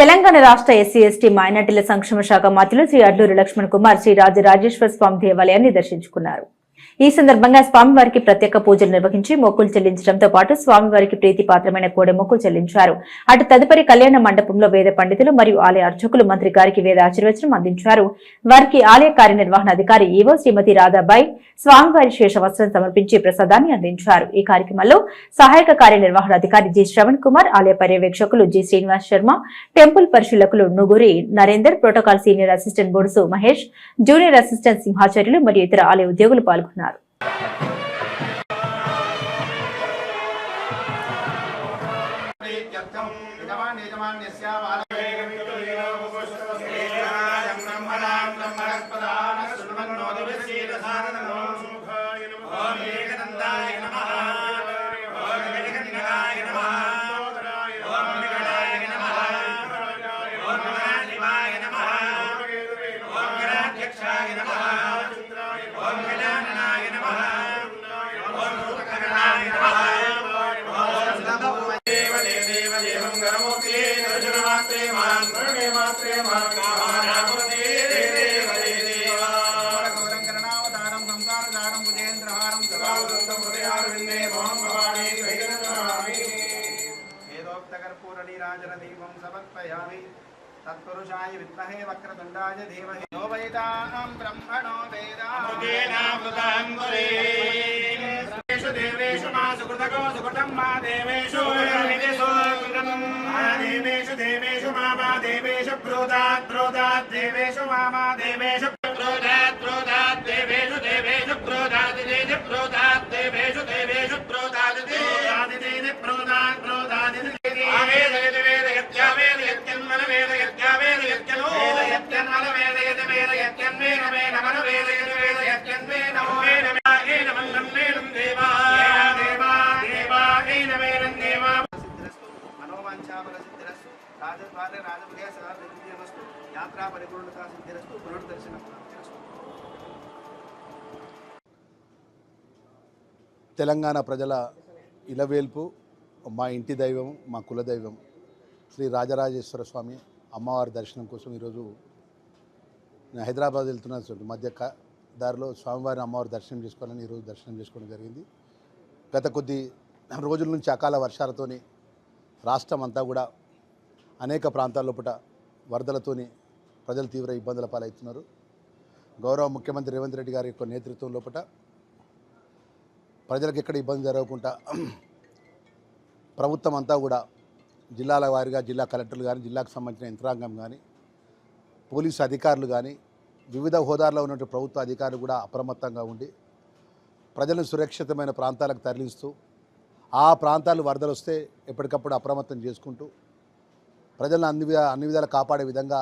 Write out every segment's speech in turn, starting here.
తెలంగాణ రాష్ట్ర SC ST మైనార్టీల సంక్షేమ శాఖ మంత్రులు శ్రీ అడ్లూరి లక్ష్మణ్ కుమార్ శ్రీ రాజు రాజేశ్వర స్వామి దేవాలయాన్ని దర్శించుకున్నారు. ఈ సందర్భంగా స్వామివారికి ప్రత్యేక పూజలు నిర్వహించి మొక్కులు చెల్లించడంతో పాటు స్వామివారికి ప్రీతిపాత్రమైన కోడె మొక్కులు చెల్లించారు. అటు తదుపరి కళ్యాణ మండపంలో వేద పండితులు మరియు ఆలయ అర్చకులు మంత్రి గారికి వేద ఆశీర్వచనం అందించారు. వారికి ఆలయ కార్యనిర్వహణ అధికారి ఈవో శ్రీమతి రాధాబాయి స్వామివారి శేషవస్త్రం సమర్పించి ప్రసాదాన్ని అందించారు. ఈ కార్యక్రమంలో సహాయక కార్యనిర్వహణ అధికారి జి శ్రవణ్ కుమార్ ఆలయ పర్యవేక్షకులు జి శ్రీనివాస్ శర్మ టెంపుల్ పరిశీలకులు Nuguri Narender protocol senior assistant Bodusu Mahesh junior assistant Simhacharyulu మరియు ఇతర ఆలయ ఉద్యోగులు పాల్గొన్నారు. యజమాన్యస్య వాలవేగమితులేనోపపుష్పసేనాయం దర్శనమాత్రే మాం కరుణే మాత్రే మాం కామానామూర్తే దేవ దేవ గౌరం కరణావతారం సంసారదారం భుజేంద్రహారం సదావృతం హృదయారవిందే మోహం భవానీ దేవేషు మా మా దేవేషు బ్రోదాత్ బ్రోదాత్ దేవేషు మా మా దేవేషు బ్రోదాత్ బ్రోదాత్ దేవేషు దేవేషు రాజద్వార రాజపుర్య సదా యాత్రా పరిపూర్ణత సిద్ధిరస్తు పునర్దర్శనం తెలంగాణ ప్రజల ఇలవేల్పు మా ఇంటి దైవం మా కులదైవం శ్రీ రాజరాజేశ్వర స్వామి అమ్మవారి దర్శనం కోసం ఈరోజు నేను హైదరాబాద్ వెళ్తున్న మధ్య క- దారిలో స్వామివారి అమ్మవారి దర్శనం చేసుకోవాలని ఈరోజు దర్శనం చేసుకోవడం జరిగింది. గత కొద్ది రోజుల నుంచి అకాల వర్షాలతోని రాష్ట్రం అంతా కూడా అనేక ప్రాంతాల లోపల వరదలతోని ప్రజలు తీవ్ర ఇబ్బందుల పాలవుతున్నారు. గౌరవ ముఖ్యమంత్రి రేవంత్ రెడ్డి గారి యొక్క నేతృత్వం లోపల ప్రజలకు ఎక్కడ ఇబ్బంది జరగకుండా ప్రభుత్వం అంతా కూడా జిల్లాల వారిగా జిల్లా కలెక్టర్లు కానీ జిల్లాకు సంబంధించిన యంత్రాంగం కానీ పోలీసు అధికారులు కానీ వివిధ హోదాల్లో ఉన్నటువంటి ప్రభుత్వ అధికారులు కూడా అప్రమత్తంగా ఉండి ప్రజలను సురక్షితమైన ప్రాంతాలకు తరలిస్తూ ఆ ప్రాంతాలు వరదలు వస్తే ఎప్పటికప్పుడు అప్రమత్తం చేసుకుంటూ ప్రజలను అన్ని విధ అన్ని విధాలు కాపాడే విధంగా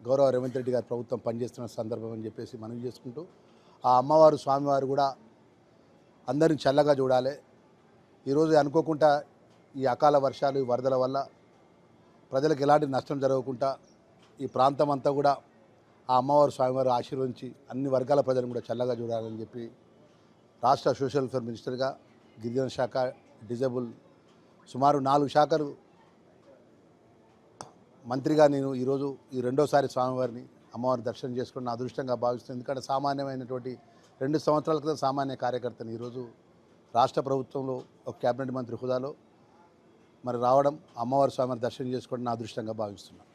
గౌరవ రేవంత్ రెడ్డి గారు ప్రభుత్వం పనిచేస్తున్న సందర్భం అని చెప్పేసి మనవి చేసుకుంటూ ఆ అమ్మవారు స్వామివారు కూడా అందరిని చల్లగా చూడాలి. ఈరోజు అనుకోకుండా ఈ అకాల వర్షాలు ఈ వరదల వల్ల ప్రజలకు ఎలాంటి నష్టం జరగకుండా ఈ ప్రాంతం అంతా కూడా ఆ అమ్మవారు స్వామివారు ఆశీర్వదించి అన్ని వర్గాల ప్రజలను కూడా చల్లగా చూడాలని చెప్పి రాష్ట్ర సోషల్ వెల్ఫేర్ మినిస్టర్గా గిరిజన శాఖ డిజేబుల్ సుమారు నాలుగు శాఖలు మంత్రిగా నేను ఈరోజు ఈ రెండోసారి స్వామివారిని అమ్మవారిని దర్శనం చేసుకుని నా అదృష్టంగా భావిస్తుంది ఎందుకంటే సామాన్యమైనటువంటి రెండు సంవత్సరాల క్రితం సామాన్య కార్యకర్తను ఈరోజు రాష్ట్ర ప్రభుత్వంలో ఒక కేబినెట్ మంత్రి హోదాలో మరి రావడం అమ్మవారి స్వామిని దర్శనం చేసుకోవడం నా అదృష్టంగా భావిస్తున్నాను.